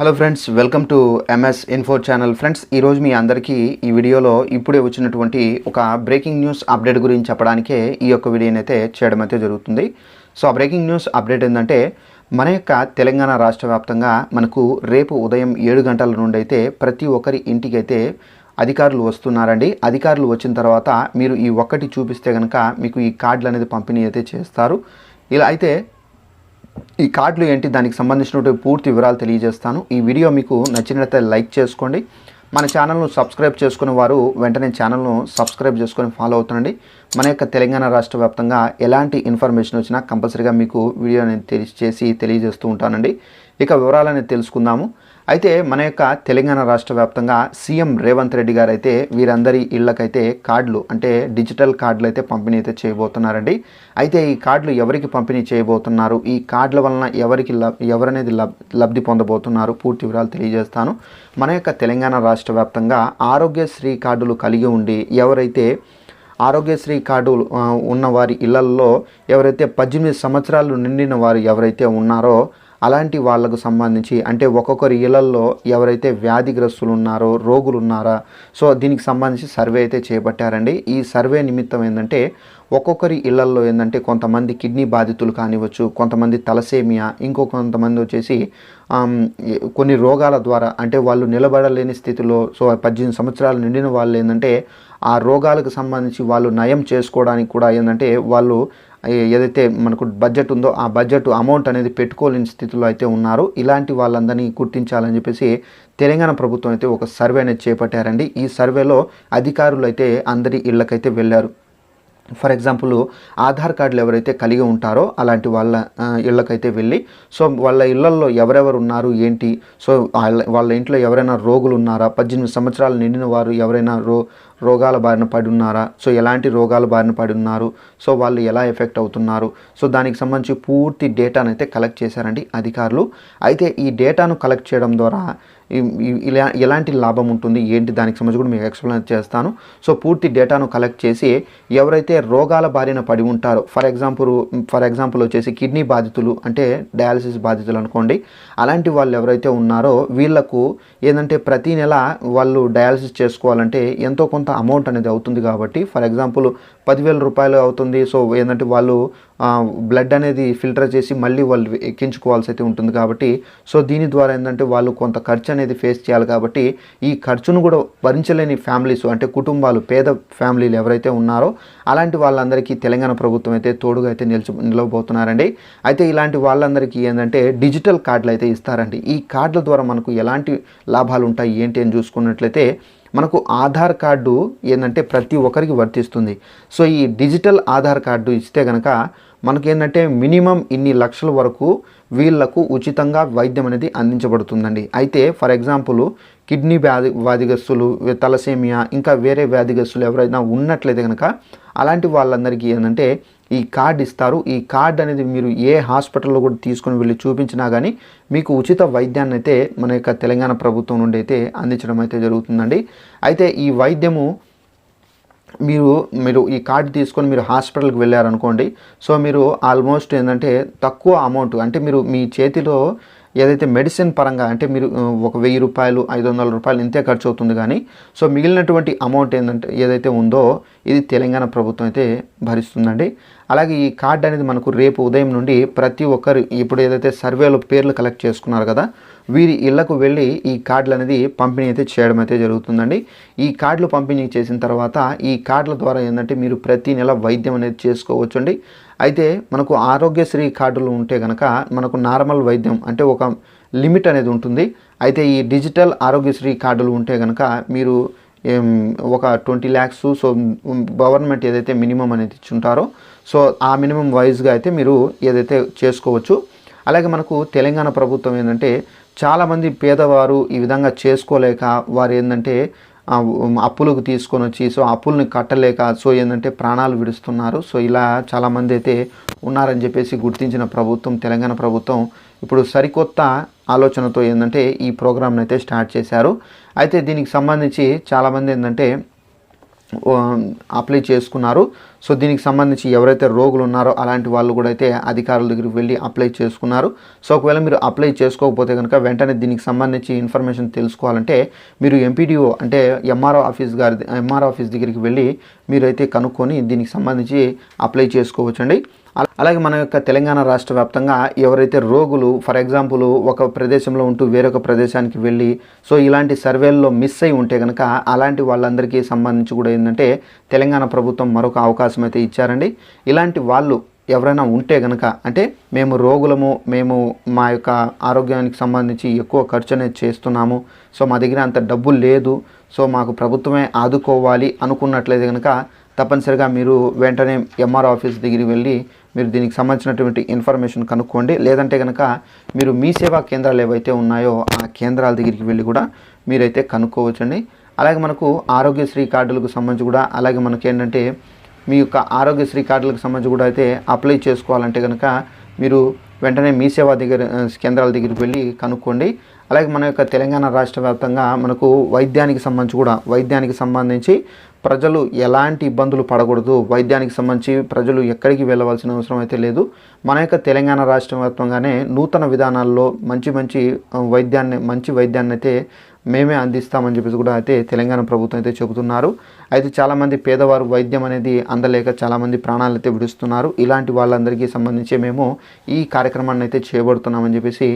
Hello friends welcome to MS info channel friends ఈరోజు మీ అందరికీ ఈ వీడియోలో ఇప్పుడే వచ్చినటువంటి ఒక బ్రేకింగ్ న్యూస్ అప్డేట్ గురించి చెప్పడానికే ఈ యొక్క వీడియోని అయితే చేయడం అయితే జరుగుతుంది. సో ఆ బ్రేకింగ్ న్యూస్ అప్డేట్ ఏంటంటే మన యొక్క తెలంగాణ రాష్ట్ర వ్యాప్తంగా మనకు రేపు ఉదయం ఏడు గంటల నుండి అయితే ప్రతి ఒక్కరి ఇంటికి అయితే అధికారులు వస్తున్నారండి. అధికారులు వచ్చిన తర్వాత మీరు ఈ ఒక్కటి చూపిస్తే కనుక మీకు ఈ కార్డులు అనేది పంపిణీ అయితే చేస్తారు. ఇలా అయితే ఈ కార్డులు ఏంటి? దానికి సంబంధించినటువంటి పూర్తి వివరాలు తెలియజేస్తాను. ఈ వీడియో మీకు నచ్చినట్లయితే లైక్ చేసుకోండి. మన ఛానల్ను సబ్స్క్రైబ్ చేసుకునే వారు వెంటనే ఛానల్ను సబ్స్క్రైబ్ చేసుకొని ఫాలో అవుతుండండి. మన యొక్క తెలంగాణ రాష్ట్ర వ్యాప్తంగా ఎలాంటి ఇన్ఫర్మేషన్ వచ్చినా కంపల్సరీగా మీకు వీడియో అనేది తెలియచేసి తెలియజేస్తూ ఉంటానండి. ఇక వివరాలనేది తెలుసుకుందాము. అయితే మన యొక్క తెలంగాణ రాష్ట్ర వ్యాప్తంగా సీఎం రేవంత్ రెడ్డి గారు అయితే వీరందరి ఇళ్ళకైతే కార్డులు అంటే డిజిటల్ కార్డులు అయితే పంపిణీ అయితే చేయబోతున్నారండి. అయితే ఈ కార్డులు ఎవరికి పంపిణీ చేయబోతున్నారు? ఈ కార్డుల వలన ఎవరికి లబ్ ఎవరనేది లబ్ లబ్ధి పొందబోతున్నారు? పూర్తి వివరాలు తెలియజేస్తాను. మన యొక్క తెలంగాణ రాష్ట్ర వ్యాప్తంగా ఆరోగ్యశ్రీ కార్డులు కలిగి ఉండి ఎవరైతే ఆరోగ్యశ్రీ కార్డు ఉన్న వారి ఇళ్ళల్లో ఎవరైతే పద్దెనిమిది సంవత్సరాలు నిండిన వారు ఎవరైతే ఉన్నారో అలాంటి వాళ్ళకు సంబంధించి అంటే ఒక్కొక్కరి ఇళ్ళల్లో ఎవరైతే వ్యాధిగ్రస్తులు ఉన్నారో రోగులు ఉన్నారా సో దీనికి సంబంధించి సర్వే అయితే చేపట్టారండి. ఈ సర్వే నిమిత్తం ఏంటంటే ఒక్కొక్కరి ఇళ్ళల్లో ఏంటంటే కొంతమంది కిడ్నీ బాధితులు కానివ్వచ్చు కొంతమంది తలసేమియా ఇంకో కొంతమంది వచ్చేసి కొన్ని రోగాల ద్వారా అంటే వాళ్ళు నిలబడలేని స్థితిలో సో పద్దెనిమిది సంవత్సరాలు నిండిన వాళ్ళు ఏంటంటే ఆ రోగాలకు సంబంధించి వాళ్ళు నయం చేసుకోవడానికి కూడా ఏంటంటే వాళ్ళు ఏదైతే మనకు బడ్జెట్ ఉందో ఆ బడ్జెట్ అమౌంట్ అనేది పెట్టుకోలేని స్థితిలో అయితే ఉన్నారు. ఇలాంటి వాళ్ళందరినీ గుర్తించాలని చెప్పేసి తెలంగాణ ప్రభుత్వం అయితే ఒక సర్వే అనేది చేపట్టారండి. ఈ సర్వేలో అధికారులు అయితే అందరి ఇళ్ళకైతే వెళ్ళారు. ఫర్ ఎగ్జాంపుల్ ఆధార్ కార్డులు ఎవరైతే కలిగి ఉంటారో అలాంటి వాళ్ళ ఇళ్ళకైతే వెళ్ళి సో వాళ్ళ ఇళ్ళలో ఎవరెవరు ఉన్నారు ఏంటి? సో వాళ్ళ వాళ్ళ ఇంట్లో ఎవరైనా రోగులు ఉన్నారా? పద్దెనిమిది సంవత్సరాలు నిండిన వారు ఎవరైనా రో రోగాల బారిన పడి ఉన్నారా? సో ఎలాంటి రోగాల బారిన పడి ఉన్నారు? సో వాళ్ళు ఎలా ఎఫెక్ట్ అవుతున్నారు? సో దానికి సంబంధించి పూర్తి డేటాను అయితే కలెక్ట్ చేశారండి అధికారులు. అయితే ఈ డేటాను కలెక్ట్ చేయడం ద్వారా ఇలా ఎలాంటి లాభం ఉంటుంది? ఏంటి? దానికి సంబంధించి కూడా మీకు ఎక్స్ప్లెయిన్ చేస్తాను. సో పూర్తి డేటాను కలెక్ట్ చేసి ఎవరైతే రోగాల బారిన పడి ఉంటారో ఫర్ ఎగ్జాంపుల్ ఫర్ ఎగ్జాంపుల్ వచ్చేసి కిడ్నీ బాధితులు అంటే డయాలసిస్ బాధితులు అనుకోండి అలాంటి వాళ్ళు ఎవరైతే ఉన్నారో వీళ్ళకు ఏంటంటే ప్రతి నెల వాళ్ళు డయాలసిస్ చేసుకోవాలంటే ఎంతో కొంత అమౌంట్ అనేది అవుతుంది కాబట్టి ఫర్ ఎగ్జాంపుల్ పదివేల రూపాయలు అవుతుంది. సో ఏంటంటే వాళ్ళు బ్లడ్ అనేది ఫిల్టర్ చేసి మళ్ళీ వాళ్ళు ఎక్కించుకోవాల్సి అయితే ఉంటుంది కాబట్టి సో దీని ద్వారా ఏంటంటే వాళ్ళు కొంత ఖర్చు అనేది ఫేస్ చేయాలి కాబట్టి ఈ ఖర్చును కూడా భరించలేని ఫ్యామిలీస్ అంటే కుటుంబాలు పేద ఫ్యామిలీలు ఎవరైతే ఉన్నారో అలాంటి వాళ్ళందరికీ తెలంగాణ ప్రభుత్వం అయితే తోడుగా అయితే నిలిచి నిలవబోతున్నారండి. అయితే ఇలాంటి వాళ్ళందరికీ ఏంటంటే డిజిటల్ కార్డులు అయితే ఇస్తారండి. ఈ కార్డుల ద్వారా మనకు ఎలాంటి లాభాలు ఉంటాయి ఏంటి అని చూసుకున్నట్లయితే మనకు ఆధార్ కార్డు ఏంటంటే ప్రతి ఒక్కరికి వర్తిస్తుంది. సో ఈ డిజిటల్ ఆధార్ కార్డు ఇస్తే కనుక మనకేంటంటే మినిమం ఇన్ని లక్షల వరకు వీళ్ళకు ఉచితంగా వైద్యం అనేది అందించబడుతుందండి. అయితే ఫర్ ఎగ్జాంపుల్ కిడ్నీ వ్యాధి వ్యాధిగస్తులు తలసేమియా ఇంకా వేరే వ్యాధిగస్తులు ఎవరైనా ఉన్నట్లయితే కనుక అలాంటి వాళ్ళందరికీ ఏంటంటే ఈ కార్డ్ ఇస్తారు. ఈ కార్డ్ అనేది మీరు ఏ హాస్పిటల్లో కూడా తీసుకొని వెళ్ళి చూపించినా కానీ మీకు ఉచిత వైద్యాన్ని అయితే మన యొక్క తెలంగాణ ప్రభుత్వం నుండి అయితే అందించడం అయితే జరుగుతుందండి. అయితే ఈ వైద్యము మీరు మీరు ఈ కార్డు తీసుకొని మీరు హాస్పిటల్కి వెళ్ళారనుకోండి సో మీరు ఆల్మోస్ట్ ఏంటంటే తక్కువ అమౌంట్ అంటే మీరు మీ చేతిలో ఏదైతే మెడిసిన్ పరంగా అంటే మీరు ఒక వెయ్యి రూపాయలు ఐదు వందల రూపాయలు ఇంతే ఖర్చు అవుతుంది కానీ సో మిగిలినటువంటి అమౌంట్ ఏంటంటే ఏదైతే ఉందో ఇది తెలంగాణ ప్రభుత్వం అయితే భరిస్తుందండి. అలాగే ఈ కార్డు అనేది మనకు రేపు ఉదయం నుండి ప్రతి ఒక్కరు ఇప్పుడు ఏదైతే సర్వేలో పేర్లు కలెక్ట్ చేసుకున్నారు కదా వీరి ఇళ్ళకు వెళ్ళి ఈ కార్డులు అనేది పంపిణీ అయితే చేయడం అయితే జరుగుతుందండి. ఈ కార్డులు పంపిణీ చేసిన తర్వాత ఈ కార్డుల ద్వారా ఏంటంటే మీరు ప్రతి నెల వైద్యం అనేది చేసుకోవచ్చండి. అయితే మనకు ఆరోగ్యశ్రీ కార్డులు ఉంటే కనుక మనకు నార్మల్ వైద్యం అంటే ఒక లిమిట్ అనేది ఉంటుంది. అయితే ఈ డిజిటల్ ఆరోగ్యశ్రీ కార్డులు ఉంటే కనుక మీరు ఒక ట్వంటీ ల్యాక్స్ సో గవర్నమెంట్ ఏదైతే మినిమం అనేది ఇచ్చుంటారో సో ఆ మినిమం వైజ్గా అయితే మీరు ఏదైతే చేసుకోవచ్చు. అలాగే మనకు తెలంగాణ ప్రభుత్వం ఏంటంటే చాలామంది పేదవారు ఈ విధంగా చేసుకోలేక వారు ఏంటంటే అప్పులకు తీసుకొని వచ్చి సో అప్పుల్ని కట్టలేక సో ఏంటంటే ప్రాణాలు విడుస్తున్నారు. సో ఇలా చాలామంది అయితే ఉన్నారని చెప్పేసి గుర్తించిన ప్రభుత్వం తెలంగాణ ప్రభుత్వం ఇప్పుడు సరికొత్త ఆలోచనతో ఏంటంటే ఈ ప్రోగ్రామ్ని అయితే స్టార్ట్ చేశారు. అయితే దీనికి సంబంధించి చాలామంది ఏంటంటే అప్లై చేసుకున్నారు. సో దీనికి సంబంధించి ఎవరైతే రోగులు ఉన్నారో అలాంటి వాళ్ళు కూడా అయితే అధికారుల దగ్గరికి వెళ్ళి అప్లై చేసుకున్నారు. సో ఒకవేళ మీరు అప్లై చేసుకోకపోతే కనుక వెంటనే దీనికి సంబంధించి ఇన్ఫర్మేషన్ తెలుసుకోవాలంటే మీరు ఎంపీడీఓ అంటే ఎంఆర్ఓ ఆఫీస్ గారి ఎంఆర్ఓ ఆఫీస్ దగ్గరికి వెళ్ళి మీరైతే కనుక్కొని దీనికి సంబంధించి అప్లై చేసుకోవచ్చండి. అలాగే మన యొక్క తెలంగాణ రాష్ట్ర వ్యాప్తంగా ఎవరైతే రోగులు ఫర్ ఎగ్జాంపుల్ ఒక ప్రదేశంలో ఉంటూ వేరొక ప్రదేశానికి వెళ్ళి సో ఇలాంటి సర్వేల్లో మిస్ అయి ఉంటే కనుక అలాంటి వాళ్ళందరికీ సంబంధించి కూడా ఏంటంటే తెలంగాణ ప్రభుత్వం మరొక అవకాశం అయితే ఇచ్చారండి. ఇలాంటి వాళ్ళు ఎవరైనా ఉంటే కనుక అంటే మేము రోగులము మేము మా యొక్క ఆరోగ్యానికి సంబంధించి ఎక్కువ ఖర్చు అనేది చేస్తున్నాము సో మా దగ్గర అంత డబ్బు లేదు సో మాకు ప్రభుత్వమే ఆదుకోవాలి అనుకున్నట్లయితే కనుక తప్పనిసరిగా మీరు వెంటనే ఎంఆర్ ఆఫీస్ దగ్గరికి వెళ్ళి మీరు దీనికి సంబంధించినటువంటి ఇన్ఫర్మేషన్ కనుక్కోండి. లేదంటే కనుక మీరు మీ సేవా కేంద్రాలు ఏవైతే ఉన్నాయో ఆ కేంద్రాల దగ్గరికి వెళ్ళి కూడా మీరైతే కనుక్కోవచ్చండి. అలాగే మనకు ఆరోగ్యశ్రీ కార్డులకు సంబంధించి కూడా అలాగే మనకి ఏంటంటే మీ యొక్క ఆరోగ్యశ్రీ కార్డులకు సంబంధించి కూడా అయితే అప్లై చేసుకోవాలంటే కనుక మీరు వెంటనే మీ సేవా దగ్గర కేంద్రాల దగ్గరికి వెళ్ళి కనుక్కోండి. అలాగే మన యొక్క తెలంగాణ రాష్ట్ర వ్యాప్తంగా మనకు వైద్యానికి సంబంధించి కూడా వైద్యానికి సంబంధించి ప్రజలు ఎలాంటి ఇబ్బందులు పడకూడదు. వైద్యానికి సంబంధించి ప్రజలు ఎక్కడికి వెళ్ళవలసిన అవసరం అయితే లేదు. మన యొక్క తెలంగాణ రాష్ట్ర వ్యాప్తంగానే నూతన విధానాల్లో మంచి మంచి వైద్యాన్ని మంచి వైద్యాన్ని అయితే మేమే అందిస్తామని చెప్పేసి కూడా అయితే తెలంగాణ ప్రభుత్వం అయితే చెబుతున్నారు. అయితే చాలామంది పేదవారు వైద్యం అనేది అందలేక చాలామంది ప్రాణాలు అయితే విడుస్తున్నారు. ఇలాంటి వాళ్ళందరికీ సంబంధించి మేము ఈ కార్యక్రమాన్ని అయితే చేయబడుతున్నామని చెప్పేసి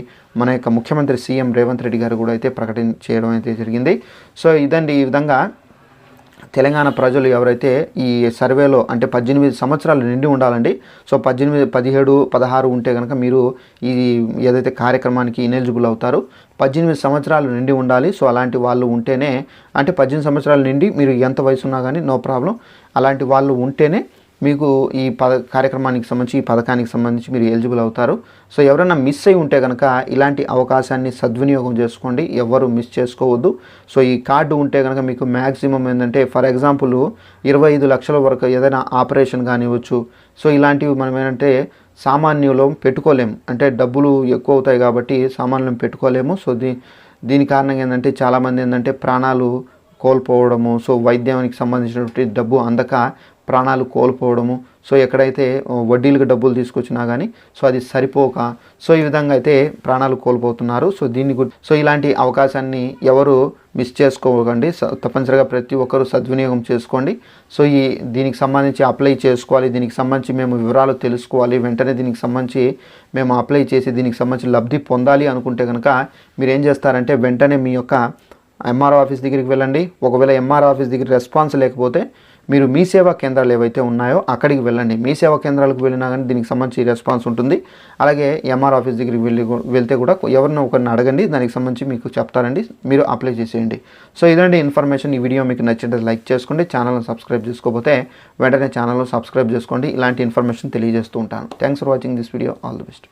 మన యొక్క ముఖ్యమంత్రి సీఎం రేవంత్ రెడ్డి గారు కూడా అయితే ప్రకటన చేయడం అయితే జరిగింది. సో ఇదండి ఈ విధంగా తెలంగాణ ప్రజలు ఎవరైతే ఈ సర్వేలో అంటే పద్దెనిమిది సంవత్సరాలు నిండి ఉండాలండి సో పద్దెనిమిది పదిహేడు పదహారు ఉంటే కనుక మీరు ఈ ఏదైతే కార్యక్రమానికి ఇనెలిజిబుల్ అవుతారు పద్దెనిమిది సంవత్సరాలు నిండి ఉండాలి. సో అలాంటి వాళ్ళు ఉంటేనే అంటే పద్దెనిమిది సంవత్సరాలు నిండి మీరు ఎంత వయసు ఉన్నా కానీ నో ప్రాబ్లం. అలాంటి వాళ్ళు ఉంటేనే మీకు ఈ పద కార్యక్రమానికి సంబంధించి ఈ పథకానికి సంబంధించి మీరు ఎలిజిబుల్ అవుతారు. సో ఎవరైనా మిస్ అయి ఉంటే కనుక ఇలాంటి అవకాశాన్ని సద్వినియోగం చేసుకోండి. ఎవరు మిస్ చేసుకోవద్దు. సో ఈ కార్డు ఉంటే కనుక మీకు మ్యాక్సిమం ఏంటంటే ఫర్ ఎగ్జాంపుల్ ఇరవై ఐదు లక్షల వరకు ఏదైనా ఆపరేషన్ కానివ్వచ్చు. సో ఇలాంటివి మనం ఏంటంటే సామాన్యులం పెట్టుకోలేము అంటే డబ్బులు ఎక్కువ అవుతాయి కాబట్టి సామాన్యులం పెట్టుకోలేము. సో దీ దీని కారణంగా ఏంటంటే చాలామంది ఏంటంటే ప్రాణాలు కోల్పోవడము సో వైద్యానికి సంబంధించినటువంటి డబ్బు అందక ప్రాణాలు కోల్పోవడము. సో ఎక్కడైతే వడ్డీలకు డబ్బులు తీసుకొచ్చినా కానీ సో అది సరిపోక సో ఈ విధంగా అయితే ప్రాణాలు కోల్పోతున్నారు. సో దీన్ని సో ఇలాంటి అవకాశాన్ని ఎవరు మిస్ చేసుకోకండి. స- తప్పనిసరిగా ప్రతి ఒక్కరూ సద్వినియోగం చేసుకోండి. సో ఈ దీనికి సంబంధించి అప్లై చేసుకోవాలి. దీనికి సంబంధించి మేము వివరాలు తెలుసుకోవాలి. వెంటనే దీనికి సంబంధించి మేము అప్లై చేసి దీనికి సంబంధించి లబ్ధి పొందాలి అనుకుంటే కనుక మీరు ఏం చేస్తారంటే వెంటనే మీ యొక్క ఎంఆర్ఓ ఆఫీస్ దగ్గరికి వెళ్ళండి. ఒకవేళ ఎంఆర్ఓ ఆఫీస్ దగ్గర రెస్పాన్స్ లేకపోతే మీరు మీ సేవా కేంద్రాలు ఏవైతే ఉన్నాయో అక్కడికి వెళ్ళండి. మీ సేవా కేంద్రాలకు వెళ్ళినా కానీ దీనికి సంబంధించి రెస్పాన్స్ ఉంటుంది. అలాగే ఎంఆర్ ఆఫీస్ దగ్గరికి వెళ్ళి వెళ్తే కూడా ఎవరినో ఒకరిని అడగండి. దానికి సంబంధించి మీకు చెప్తారండి. మీరు అప్లై చేసేయండి. సో ఇదండి ఇన్ఫర్మేషన్. ఈ వీడియో మీకు నచ్చితే లైక్ చేసుకోండి. ఛానల్ని సబ్స్క్రైబ్ చేసుకోకపోతే వెంటనే ఛానల్ను సబ్స్క్రైబ్ చేసుకోండి. ఇలాంటి ఇన్ఫర్మేషన్ తెలియజేస్తూ ఉంటాను. Thanks for watching this video. All the best.